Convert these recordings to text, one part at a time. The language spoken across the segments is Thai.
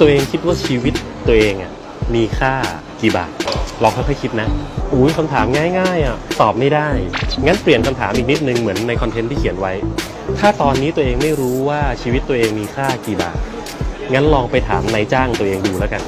ตัวเองคิดว่าชีวิตตัวเองอะมีค่ากี่บาทลองค่อยๆคิดนะอุ้ยคำถามง่ายๆอะตอบไม่ได้ งั้นเปลี่ยนคำถามอีกนิดนึงเหมือนในคอนเทนต์ที่เขียนไว้ ถ้าตอนนี้ตัวเองไม่รู้ว่าชีวิตตัวเองมีค่ากี่บาท งั้นลองไปถามนายจ้างตัวเองดูแล้วกัน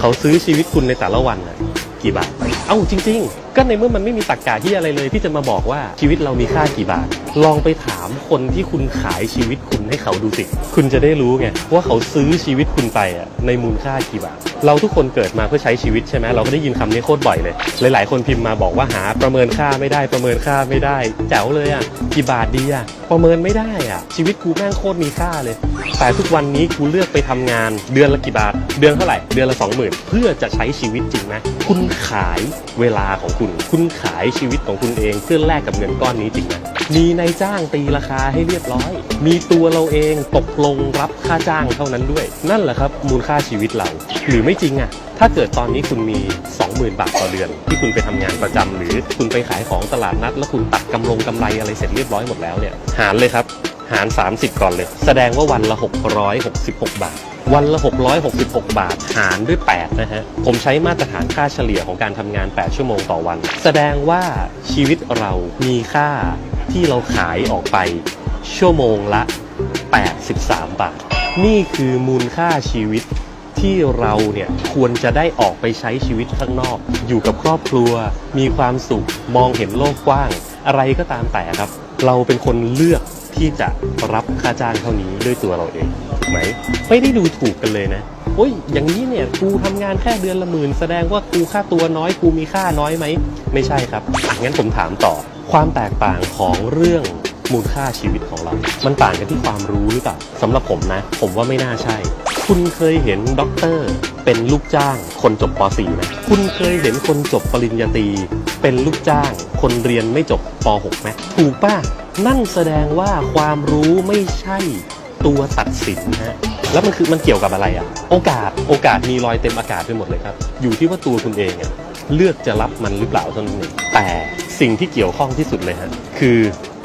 เขาซื้อชีวิตคุณในแต่ละวันน่ะกี่บาท เอ้าจริง ๆ ก็ในเมื่อมันไม่มีตรรกะที่อะไรเลยที่จะมาบอกว่าชีวิตเรามีค่ากี่บาท ลองไปถามคนที่คุณขายชีวิตคุณให้เขาดูสิ คุณจะได้รู้ไงว่าเขาซื้อชีวิตคุณไปอะในมูลค่ากี่บาท เราทุกคนเกิดมาเพื่อใช้ชีวิตใช่ไหมเราก็ได้ยินคำนี้โคตรบ่อยเลย หลาย ๆ คนพิมพ์มาบอกว่าหาประเมินค่าไม่ได้ประเมินค่าไม่ได้แจ๋วเลยอะกี่บาทดีอะประเมินไม่ได้อะชีวิตกูแม่งโคตรมีค่าเลย แต่ทุกวันนี้กูเลือกไปทำงาน เดือนละกี่บาท เดือนเท่าไหร่ เดือนละสองหมื่นเพื่อจะใช้ชีวิตจริงนะคุณขายเวลาของคุณ คุณขายชีวิตของคุณเองเพื่อแลกกับเงินก้อนนี้จริงนะมีนายจ้างตีราคาให้เรียบร้อย มีตัวเราเองตกลงรับค่าจ้างเท่านั้นด้วย นั่นแหละครับ มูลค่าชีวิตเรา หรือไม่จริงอะถ้าเกิดตอนนี้คุณมี 20,000 บาทต่อเดือน ที่คุณไปทำงานประจำหรือคุณไปขายของตลาดนัด แล้วคุณตัดกำลงกำไรอะไรเสร็จเรียบร้อยหมดแล้วเนี่ยหารเลยครับ หาร 30 ก่อนเลย แสดงว่าวันละ 666 บาทวันละ 666 บาท หารด้วย 8 นะฮะ ผมใช้มาตรฐานค่าเฉลี่ยของการทำงาน 8 ชั่วโมงต่อวัน แสดงว่าชีวิตเรามีค่า ที่เราขายออกไปชั่วโมงละ 83 บาท นี่คือมูลค่าชีวิตที่เราเนี่ยควรจะได้ออกไปใช้ชีวิตข้างนอก อยู่กับครอบครัว มีความสุข มองเห็นโลกกว้าง อะไรก็ตามแต่ครับ เราเป็นคนเลือกที่จะรับค่าจ้างเท่านี้ด้วยตัวเราเองถูกไหมไม่ได้ดูถูกกันเลยนะโอ้ยอย่างนี้เนี่ยกูทำงานแค่เดือนละหมื่นแสดงว่ากูค่าตัวน้อยกูมีค่าน้อยไหมไม่ใช่ครับงั้นผมถามต่อ ความแตกต่างของเรื่องมูลค่าชีวิตของเรา มันต่างกันที่ความรู้หรือเปล่าสำหรับผมนะ ผมว่าไม่น่าใช่ คุณเคยเห็นด็อกเตอร์เป็นลูกจ้างคนจบป .4 ไหมคุณเคยเห็นคนจบปริญญาตรีเป็นลูกจ้าง คนเรียนไม่จบป .6 ไหมถูกป่ะ นั่นแสดงว่าความรู้ไม่ใช่ตัวตัดสินฮะ แล้วมันคือมันเกี่ยวกับอะไรอะโอกาส โอกาสมีรอยเต็มอากาศไปหมดเลยครับ อยู่ที่ว่าตัวคุณเองอะเลือกจะรับมันหรือเปล่าเท่านั้นเองแต่ สิ่งที่เกี่ยวข้องที่สุดเลยฮะคือ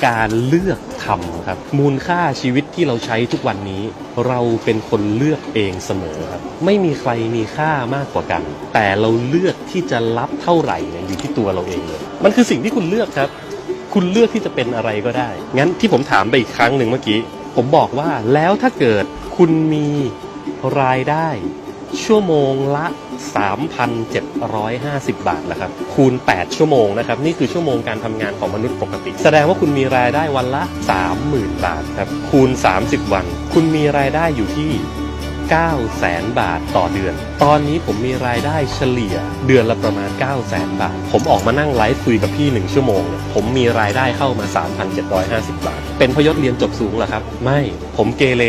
การเลือกทำครับมูลค่าชีวิตที่เราใช้ทุกวันนี้ เราเป็นคนเลือกเองเสมอครับไม่มีใครมีค่ามากกว่ากัน แต่เราเลือกที่จะรับเท่าไหร่เนี่ยอยู่ที่ตัวเราเองเลยมันคือสิ่งที่คุณเลือกครับ คุณเลือกที่จะเป็นอะไรก็ได้ งั้นที่ผมถามไปอีกครั้งหนึ่งเมื่อกี้ ผมบอกว่าแล้วถ้าเกิดคุณมีรายได้ ชั่วโมงละ 3,750 บาทแล้วครับ คูณ 8 ชั่วโมงนะครับ นี่คือชั่วโมงการทำงานของมนุษย์ปกติ แสดงว่าคุณมีรายได้วันละ 30,000 บาทครับ คูณ 30 วัน คุณมีรายได้อยู่ที่9แสนบาทต่อเดือน ตอนนี้ผมมีรายได้เฉลี่ย เดือนละประมาณ9แสนบาท ผมออกมานั่งไลฟ์คุยกับพี่ 1 ชั่วโมงเนี่ยผมมีรายได้เข้ามา 3,750 บาท เป็นพยศเรียนจบสูงเหรอครับ ไม่ ผมเกเร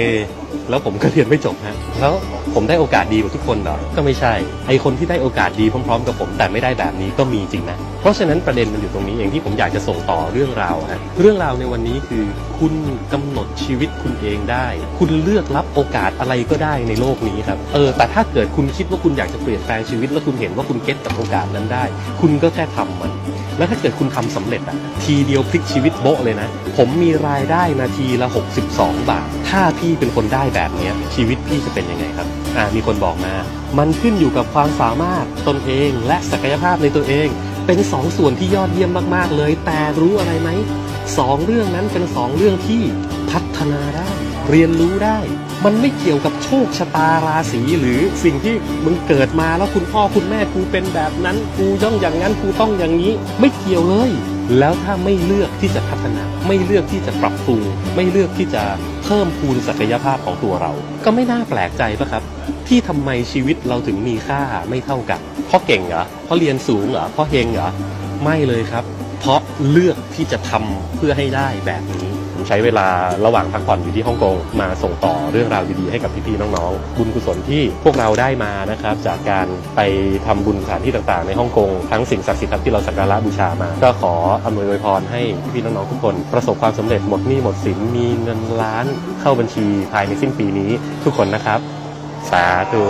แล้วผมก็เรียนไม่จบฮะแล้วผมได้โอกาสดีกว่าทุกคนเหรอก็ไม่ใช่ไอคนที่ได้โอกาสดีพร้อมๆ กับผมแต่ไม่ได้แบบนี้ก็มีจริงนะเพราะฉะนั้นประเด็นมันอยู่ตรงนี้เองที่ผมอยากจะส่งต่อเรื่องราวฮะเรื่องราวในวันนี้คือ คุณกำหนดชีวิตคุณเองได้ คุณเลือกรับโอกาสอะไรก็ได้ในโลกนี้ครับเออแต่ถ้าเกิดคุณคิดว่าคุณอยากจะเปลี่ยนแปลงชีวิตแล้วคุณเห็นว่าคุณเก็ตกับโอกาสนั้นได้ คุณก็แค่ทำมัน แล้วถ้าเกิดคุณทำสำเร็จอะทีเดียวพลิกชีวิตโบ๊ะเลยนะ ผมมีรายได้นาทีละ 62 บาท ถ้าพี่เป็นคนได้แบบนี้ชีวิตพี่จะเป็นยังไงครับ อ่ามีคนบอกมา มันขึ้นอยู่กับความสามารถตนเองและศักยภาพในตัวเอง เป็นสองส่วนที่ยอดเยี่ยมมาก ๆ เลย แต่รู้อะไรไหมสองเรื่องนั้นเป็นสองเรื่องที่พัฒนาได้ เรียนรู้ได้ มันไม่เกี่ยวกับโชคชะตาราศีหรือสิ่งที่มึงเกิดมาแล้วคุณพ่อคุณแม่กูเป็นแบบนั้นกูย่องอย่างนั้นกูต้องอย่างนี้ ไม่เกี่ยวเลย แล้วถ้าไม่เลือกที่จะพัฒนา ไม่เลือกที่จะปรับปรุงไม่เลือกที่จะเพิ่มพูนศักยภาพของตัวเรา ก็ไม่น่าแปลกใจปะครับ ที่ทำไมชีวิตเราถึงมีค่าไม่เท่ากัน เพราะเก่งเหรอเพราะเรียนสูงเหรอเพราะเฮงเหรอไม่เลยครับ เพราะเลือกที่จะทำเพื่อให้ได้แบบนี้ ใช้เวลาระหว่างพักผ่อนอยู่ที่ฮ่องกงมาส่งต่อเรื่องราวดีๆให้กับพี่ๆน้องๆ บุญกุศลที่พวกเราได้มานะครับจากการไปทำบุญสถานที่ต่างๆ ในฮ่องกงทั้งสิ่งศักดิ์สิทธิ์ครับที่เราสักการะบูชามา ก็ขออำนวยอวยพรให้พี่ๆน้องๆทุกคน ประสบความสำเร็จหมดหนี้หมดสินมีเงินล้านเข้าบัญชีภายในสิ้นปีนี้ทุกคนนะครับ สาธุ